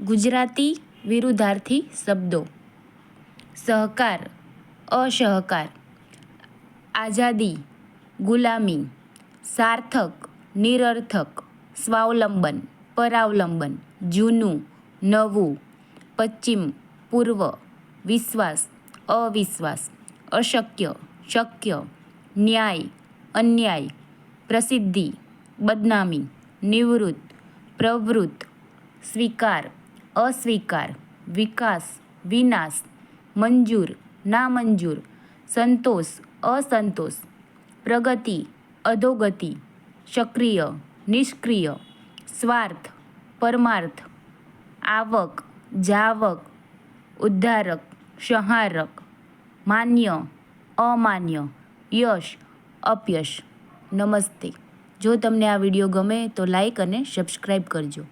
ગુજરાતી વિરુદ્ધાર્થી શબ્દો. સહકાર, અસહકાર, આઝાદી, ગુલામી, સાર્થક, નિરર્થક, સ્વાવલંબન, પરાવલંબન, જૂનું, નવું, પશ્ચિમ, પૂર્વ, વિશ્વાસ, અવિશ્વાસ, અશક્ય, શક્ય, ન્યાય, અન્યાય, પ્રસિદ્ધિ, બદનામી, નિવૃત્ત, પ્રવૃત્ત, સ્વીકાર અસ્વીકાર, વિકાસ, વિનાશ, મંજૂર, નામંજૂર, સંતોષ, અસંતોષ, પ્રગતિ, અધોગતિ, સક્રિય, નિષ્ક્રિય, સ્વાર્થ, પરમાર્થ, આવક, જાવક, ઉદ્ધારક, સંહારક, માન્ય, અમાન્ય, યશ, અપયશ. નમસ્તે. જો તમને આ વીડિયો ગમે તો લાઈક અને સબસ્ક્રાઈબ કરજો.